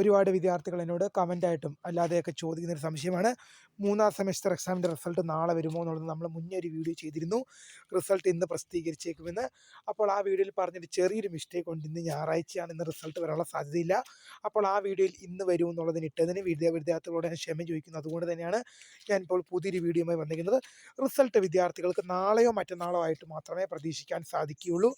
ഒരുപാട് വിദ്യാർത്ഥികൾ എന്നോട് കമന്റായിട്ടും അല്ലാതെയൊക്കെ ചോദിക്കുന്ന ഒരു സംശയമാണ്. മൂന്നാം സെമസ്റ്റർ എക്സാമിന്റെ റിസൾട്ട് നാളെ വരുമോ എന്നുള്ളത് നമ്മൾ മുന്നേ ഒരു വീഡിയോ ചെയ്തിരുന്നു. റിസൾട്ട് ഇന്ന് പ്രസിദ്ധീകരിച്ചേക്കുമെന്ന്. അപ്പോൾ ആ വീഡിയോയിൽ പറഞ്ഞൊരു ചെറിയൊരു മിസ്റ്റേക്ക് കൊണ്ട് ഇന്ന് ഞായറാഴ്ചയാണ് ഇന്ന് റിസൾട്ട് വരാനുള്ള സാധ്യതയില്ല. അപ്പോൾ ആ വീഡിയോയിൽ ഇന്ന് വരും എന്നുള്ളതിന് ഇട്ടതിന് വിദ്യാ വിദ്യാർത്ഥികളോട് ഞാൻ ക്ഷമ ചോദിക്കുന്നു. അതുകൊണ്ട് തന്നെയാണ് ഞാൻ ഇപ്പോൾ പുതിയൊരു വീഡിയോയുമായി വന്നിരിക്കുന്നത്. റിസൾട്ട് വിദ്യാർത്ഥികൾക്ക് നാളെയോ മറ്റന്നാളോ ആയിട്ട് മാത്രമേ പ്രതീക്ഷിക്കാൻ സാധിക്കുകയുള്ളൂ.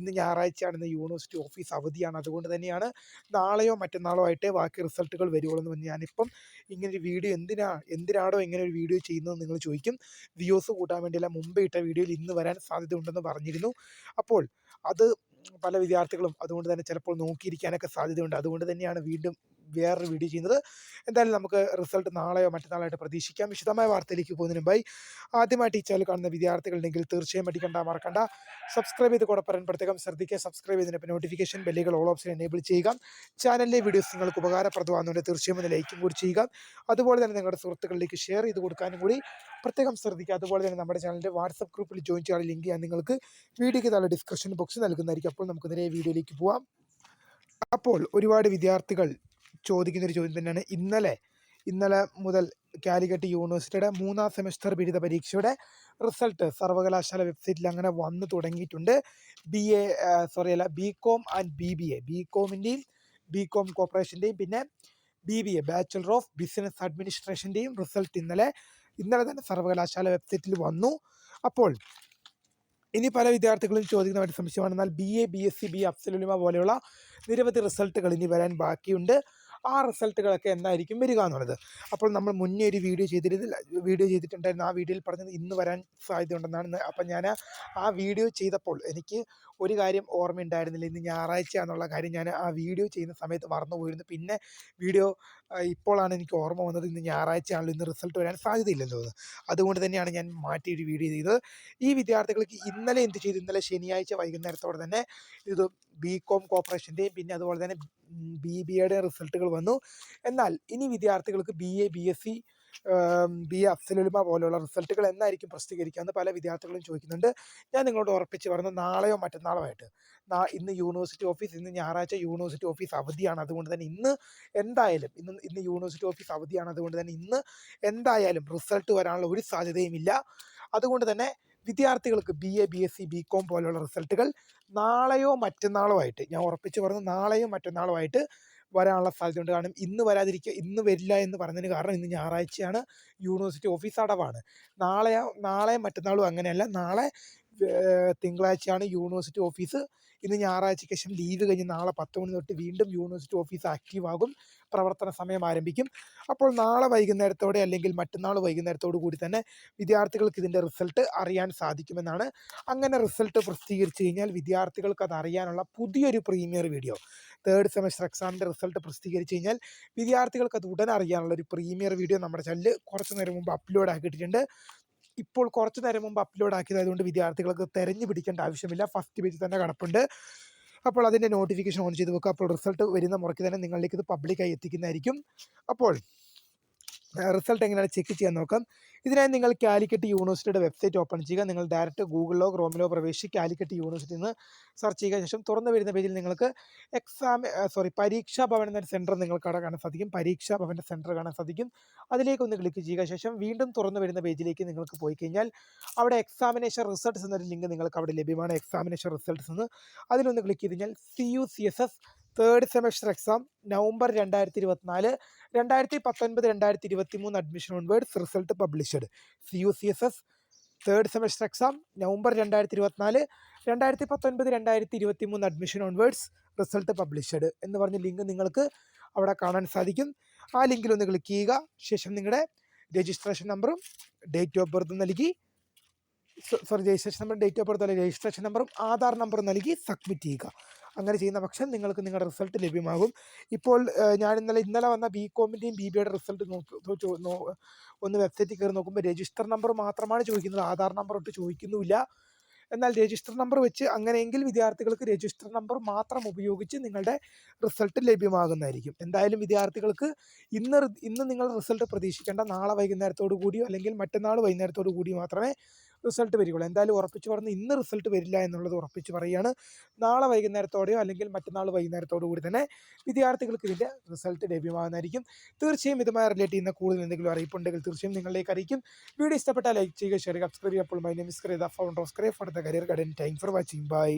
ഇന്ന് ഞായറാഴ്ചയാണ് ഇന്ന് യൂണിവേഴ്സിറ്റി ഓഫീസ് അവധിയാണ്. അതുകൊണ്ട് തന്നെയാണ് നാളെയോ മറ്റന്നാളോ ആയിട്ടേ ബാക്കി റിസൾട്ടുകൾ വരുവുള്ളൂ എന്ന് പറഞ്ഞ് ഞാനിപ്പം ഇങ്ങനൊരു വീഡിയോ എന്തിനാ എന്തിനാണോ ഇങ്ങനെ ഒരു വീഡിയോ ചെയ്യുന്നത് നിങ്ങൾ ചോദിക്കും. വ്യൂസ് കൂട്ടാൻ വേണ്ടിയല്ല മുമ്പേ ഇട്ട വീഡിയോയിൽ ഇന്ന് വരാൻ സാധ്യതയുണ്ടെന്ന് പറഞ്ഞിരുന്നു. അപ്പോൾ അത് പല വിദ്യാർത്ഥികളും അതുകൊണ്ട് തന്നെ ചിലപ്പോൾ നോക്കിയിരിക്കാനൊക്കെ സാധ്യതയുണ്ട്. അതുകൊണ്ട് തന്നെയാണ് വീണ്ടും വേറൊരു വീഡിയോ ചെയ്യുന്നത്. എന്തായാലും നമുക്ക് റിസൾട്ട് നാളെയോ മറ്റന്നാളായിട്ട് പ്രതീക്ഷിക്കാം. വിശദമായ വാർത്തയിലേക്ക് പോകുന്നതിന് മുമ്പായി ആദ്യമായിട്ട് ഈ ചാനൽ കാണുന്ന വിദ്യാർത്ഥികളുണ്ടെങ്കിൽ തീർച്ചയായും പഠിക്കേണ്ട മറക്കണ്ട. സബ്സ്ക്രൈബ് ചെയ്ത് കൂടെ പറയാൻ പ്രത്യേകം ശ്രദ്ധിക്കുക സബ്സ്ക്രൈബ് ചെയ്തതിന് നോട്ടിഫിക്കേഷൻ ബെല്ലുകൾ ഓൾ ഓപ്ഷൻ എനേബിൾ ചെയ്യുക. ചാനലിലെ വീഡിയോസ് നിങ്ങൾക്ക് ഉപകാരപ്രദമാകുന്നതുകൊണ്ട് തീർച്ചയായും ഒന്ന് ലൈക്കും കൂടി ചെയ്യുക. അതുപോലെ തന്നെ നിങ്ങളുടെ സുഹൃത്തുക്കളിലേക്ക് ഷെയർ ചെയ്ത് കൊടുക്കാനും കൂടി പ്രത്യേകം ശ്രദ്ധിക്കുക. അതുപോലെ തന്നെ നമ്മുടെ ചാനലിന്റെ വാട്സപ്പ് ഗ്രൂപ്പിൽ ജോയിൻ ചെയ്യാൻ ലിങ്ക് ഞാൻ നിങ്ങൾക്ക് വീഡിയോയ്ക്ക് താഴെ ഡിസ്ക്രിപ്ഷൻ ബോക്സ് നൽകുന്നതായിരിക്കും. അപ്പോൾ നമുക്ക് നേരെ വീഡിയോയിലേക്ക് പോവാം. അപ്പോൾ ഒരുപാട് വിദ്യാർത്ഥികൾ ചോദിക്കുന്ന ഒരു ചോദ്യം തന്നെയാണ്. ഇന്നലെ ഇന്നലെ മുതൽ കാലിക്കറ്റ് യൂണിവേഴ്സിറ്റിയുടെ മൂന്നാം സെമസ്റ്റർ ബിരുദ പരീക്ഷയുടെ റിസൾട്ട് സർവകലാശാല വെബ്സൈറ്റിൽ അങ്ങനെ വന്നു തുടങ്ങിയിട്ടുണ്ട്. ബി എ സോറി അല്ല B com and B B A B കോമിന്റെയും B com കോർപ്പറേഷന്റെയും പിന്നെ B B A bachelor of business അഡ്മിനിസ്ട്രേഷന്റെയും result ഇന്നലെ ഇന്നലെ തന്നെ സർവകലാശാല വെബ്സൈറ്റിൽ വന്നു. അപ്പോൾ ഇനി പല വിദ്യാർത്ഥികളും ചോദിക്കുന്ന ഒരു സംശയമാണ് എന്നാൽ B A B S C B അഫ്സലുലിമ പോലെയുള്ള നിരവധി റിസൾട്ടുകൾ ഇനി വരാൻ ബാക്കിയുണ്ട്. ആ റിസൾട്ടുകളൊക്കെ എന്തായിരിക്കും വരിക എന്നുള്ളത്. അപ്പോൾ നമ്മൾ മുന്നേ ഒരു വീഡിയോ ചെയ്തിരുന്നില്ല. വീഡിയോ ചെയ്തിട്ടുണ്ടായിരുന്നു. ആ വീഡിയോയിൽ പറഞ്ഞത് ഇന്ന് വരാൻ സാധ്യത ഉണ്ടെന്നാണ് അപ്പം ഞാൻ ആ വീഡിയോ ചെയ്തപ്പോൾ എനിക്ക് ഒരു കാര്യം ഓർമ്മ ഉണ്ടായിരുന്നില്ല ഇന്ന് ഞായറാഴ്ച എന്നുള്ള കാര്യം ഞാൻ ആ വീഡിയോ ചെയ്യുന്ന സമയത്ത് മറന്നുപോയിരുന്നു. പിന്നെ വീഡിയോ ഇപ്പോഴാണ് എനിക്ക് ഓർമ്മ വന്നത്. ഇന്ന് ഞായറാഴ്ചയാണല്ലോ. ഇന്ന് റിസൾട്ട് വരാൻ സാധ്യതയില്ലല്ലോ അതുകൊണ്ട് തന്നെയാണ് ഞാൻ മാറ്റി ഒരു വീഡിയോ ചെയ്തത്. ഈ വിദ്യാർത്ഥികൾക്ക് ഇന്നലെ എന്ത് ചെയ്തു? ഇന്നലെ ശനിയാഴ്ച വൈകുന്നേരത്തോടെ തന്നെ ഇത് ബി കോം കോർപ്പറേഷന്റെയും പിന്നെ അതുപോലെ തന്നെ ബി ബി എയുടെ റിസൾട്ടുകൾ വന്നു. എന്നാൽ ഇനി വിദ്യാർത്ഥികൾക്ക് B A B S C B A അഫ്സലുലിമ പോലെയുള്ള റിസൾട്ടുകൾ എന്നായിരിക്കും പ്രസിദ്ധീകരിക്കാമെന്ന് പല വിദ്യാർത്ഥികളും ചോദിക്കുന്നുണ്ട്. ഞാൻ നിങ്ങളോട് ഉറപ്പിച്ച് പറഞ്ഞു നാളെയോ മറ്റന്നാളോ ആയിട്ട് ഇന്ന് യൂണിവേഴ്സിറ്റി ഓഫീസ് ഇന്ന് ഞായറാഴ്ച യൂണിവേഴ്സിറ്റി ഓഫീസ് അവധിയാണ് അതുകൊണ്ട് തന്നെ ഇന്ന് എന്തായാലും ഇന്ന് ഇന്ന് യൂണിവേഴ്സിറ്റി ഓഫീസ് അവധിയാണ് അതുകൊണ്ട് തന്നെ ഇന്ന് എന്തായാലും റിസൾട്ട് വരാനുള്ള ഒരു സാധ്യതയുമില്ല. അതുകൊണ്ട് തന്നെ വിദ്യാർത്ഥികൾക്ക് B A B S C B com പോലെയുള്ള റിസൾട്ടുകൾ നാളെയോ മറ്റന്നാളോ ആയിട്ട് ഞാൻ ഉറപ്പിച്ച് പറഞ്ഞു നാളെയോ മറ്റന്നാളോ ആയിട്ട് വരാനുള്ള സാധ്യതയുണ്ട്. കാരണം ഇന്ന് വരാതിരിക്കുക ഇന്ന് വരില്ല എന്ന് പറഞ്ഞതിന് കാരണം ഇന്ന് ഞായറാഴ്ചയാണ് യൂണിവേഴ്സിറ്റി ഓഫീസ് അടവാണ്. നാളെ നാളെ മറ്റന്നാളും അങ്ങനെയല്ല. നാളെ തിങ്കളാഴ്ചയാണ് യൂണിവേഴ്സിറ്റി ഓഫീസ്. ഇന്ന് ഞായറാഴ്ചയ്ക്ക് ശേഷം ലീവ് കഴിഞ്ഞ് നാളെ പത്ത് മണി തൊട്ട് വീണ്ടും യൂണിവേഴ്സിറ്റി ഓഫീസ് ആക്റ്റീവാകും. പ്രവർത്തന സമയം ആരംഭിക്കും. അപ്പോൾ നാളെ വൈകുന്നേരത്തോടെ അല്ലെങ്കിൽ മറ്റന്നാൾ വൈകുന്നേരത്തോടു കൂടി തന്നെ വിദ്യാർത്ഥികൾക്ക് ഇതിന്റെ റിസൾട്ട് അറിയാൻ സാധിക്കുമെന്നാണ്. അങ്ങനെ റിസൾട്ട് പ്രസിദ്ധീകരിച്ചു കഴിഞ്ഞാൽ വിദ്യാർത്ഥികൾക്ക് അത് അറിയാനുള്ള പുതിയൊരു പ്രീമിയർ വീഡിയോ. തേർഡ് സെമസ്റ്റർ എക്സാമിന്റെ റിസൾട്ട് പ്രസിദ്ധീകരിച്ചു കഴിഞ്ഞാൽ വിദ്യാർത്ഥികൾക്ക് അത് ഉടൻ അറിയാനുള്ള ഒരു പ്രീമിയർ വീഡിയോ നമ്മുടെ ചാനലിൽ കുറച്ച് നേരം മുമ്പ് അപ്ലോഡ് ആക്കിയിട്ടുണ്ട് ഇപ്പോൾ കുറച്ച് നേരം മുമ്പ് അപ്ലോഡ് ആക്കിയതായതുകൊണ്ട് വിദ്യാർത്ഥികൾക്ക് തെരഞ്ഞു പിടിക്കേണ്ട ആവശ്യമില്ല. ഫസ്റ്റ് പേജിൽ തന്നെ കിടപ്പുണ്ട് അപ്പോൾ അതിന്റെ നോട്ടിഫിക്കേഷൻ ഓൺ ചെയ്ത് വെക്കുക. അപ്പോൾ റിസൾട്ട് വരുന്ന മുറയ്ക്ക് തന്നെ നിങ്ങളിലേക്ക് ഇത് പബ്ലിക്കായി എത്തിക്കുന്നതായിരിക്കും. അപ്പോൾ റിസൾട്ട് എങ്ങനെയാണ് ചെക്ക് ചെയ്യാൻ നോക്കാം. ഇതിനായി നിങ്ങൾ കാലിക്കറ്റ് യൂണിവേഴ്സിറ്റിയുടെ വെബ്സൈറ്റ് ഓപ്പൺ ചെയ്യുക. നിങ്ങൾ ഡയറക്റ്റ് ഗൂഗിളിലോ ക്രോമിലോ പ്രവേശിച്ച് കാലിക്കറ്റ് യൂണിവേഴ്സിറ്റി നിന്ന് സെർച്ച് ചെയ്യുക. ശേഷം തുറന്നു വരുന്ന പേജിൽ നിങ്ങൾക്ക് എക്സാം സോറി പരീക്ഷാ ഭവൻ എന്ന സെന്റർ നിങ്ങൾക്ക് അവിടെ കാണാൻ സാധിക്കും. പരീക്ഷാ ഭവന്റെ സെന്റർ കാണാൻ സാധിക്കും. അതിലേക്ക് ഒന്ന് ക്ലിക്ക് ചെയ്യുക. ശേഷം വീണ്ടും തുറന്നു വരുന്ന പേജിലേക്ക് നിങ്ങൾക്ക് പോയി കഴിഞ്ഞാൽ അവിടെ എക്സാമിനേഷൻ റിസൾട്ട്സ് എന്നൊരു ലിങ്ക് നിങ്ങൾക്ക് അവിടെ ലഭ്യമാണ്. എക്സാമിനേഷൻ റിസൾട്ട്സ് എന്ന്. അതിലൊന്ന് ക്ലിക്ക് ചെയ്ത് കഴിഞ്ഞാൽ C U C S S third semester exam November രണ്ടായിരത്തി ഇരുപത്തിനാല് രണ്ടായിരത്തി പത്തൊൻപത് രണ്ടായിരത്തി ഇരുപത്തി മൂന്ന് admission onwards result published C U C S S third semester exam November രണ്ടായിരത്തി ഇരുപത്തിനാല് രണ്ടായിരത്തി പത്തൊൻപത് രണ്ടായിരത്തി ഇരുപത്തി മൂന്ന് അഡ്മിഷൻ ഓൺവേർഡ്സ് റിസൾട്ട് പബ്ലിഷ്ഡ് എന്ന് പറഞ്ഞ ലിങ്ക് നിങ്ങൾക്ക് അവിടെ കാണാൻ സാധിക്കും. ആ ലിങ്കിൽ ഒന്ന് ക്ലിക്ക് ചെയ്യുക. ശേഷം നിങ്ങളുടെ രജിസ്ട്രേഷൻ നമ്പറും ഡേറ്റ് ഓഫ് ബർത്ത് നൽകി. Sorry registration number date of birth അല്ലെങ്കിൽ രജിസ്ട്രേഷൻ നമ്പറും ആധാർ നമ്പറും നൽകി സബ്മിറ്റ് ചെയ്യുക. അങ്ങനെ ചെയ്യുന്ന പക്ഷം നിങ്ങൾക്ക് നിങ്ങളുടെ റിസൾട്ട് ലഭ്യമാകും. ഇപ്പോൾ ഞാൻ ഇന്നലെ ഇന്നലെ വന്ന ബി കോമിന്റെയും ബി ബിയുടെ റിസൾട്ട് നോക്കി ഒന്ന് വെബ്സൈറ്റിൽ കയറി നോക്കുമ്പോൾ രജിസ്റ്റർ നമ്പർ മാത്രമാണ് ചോദിക്കുന്നത്. ആധാർ നമ്പർ ഒട്ട് ചോദിക്കുന്നുമില്ല. എന്നാൽ രജിസ്റ്റർ നമ്പർ വെച്ച് അങ്ങനെയെങ്കിൽ വിദ്യാർത്ഥികൾക്ക് രജിസ്റ്റർ നമ്പർ മാത്രം ഉപയോഗിച്ച് നിങ്ങളുടെ റിസൾട്ട് ലഭ്യമാകുന്നതായിരിക്കും. എന്തായാലും വിദ്യാർത്ഥികൾക്ക് ഇന്ന് ഇന്ന് നിങ്ങൾ റിസൾട്ട് പ്രതീക്ഷിക്കേണ്ട നാളെ വൈകുന്നേരത്തോടു കൂടിയോ അല്ലെങ്കിൽ മറ്റന്നാൾ വൈകുന്നേരത്തോടു കൂടി മാത്രമേ റിസൾട്ട് വരികയുള്ളൂ. എന്തായാലും ഉറപ്പിച്ച് പറഞ്ഞ് ഇന്ന് റിസൾട്ട് വരില്ല എന്നുള്ളത് ഉറപ്പിച്ച് പറയുകയാണ്. നാളെ വൈകുന്നേരത്തോടെയോ അല്ലെങ്കിൽ മറ്റന്നാൾ വൈകുന്നേരത്തോടു കൂടി തന്നെ വിദ്യാർത്ഥികൾക്ക് ഇതിന്റെ റിസൾട്ട് ലഭ്യമാകുന്നതായിരിക്കും. തീർച്ചയായും ഇതുമായി റിലേറ്റ് ചെയ്യുന്ന കൂടുതൽ എന്തെങ്കിലും അറിയിപ്പുണ്ടെങ്കിൽ തീർച്ചയായും നിങ്ങളിലേക്ക് അറിയിക്കും. വീഡിയോ ഇഷ്ടപ്പെട്ടാൽ ലൈക്ക് ചെയ്യുക ഷെയർ സബ്സ്ക്രൈബ് ചെയ്യുക. അപ്പോൾ my name is the founder of cray for the career guidance thank for watching bye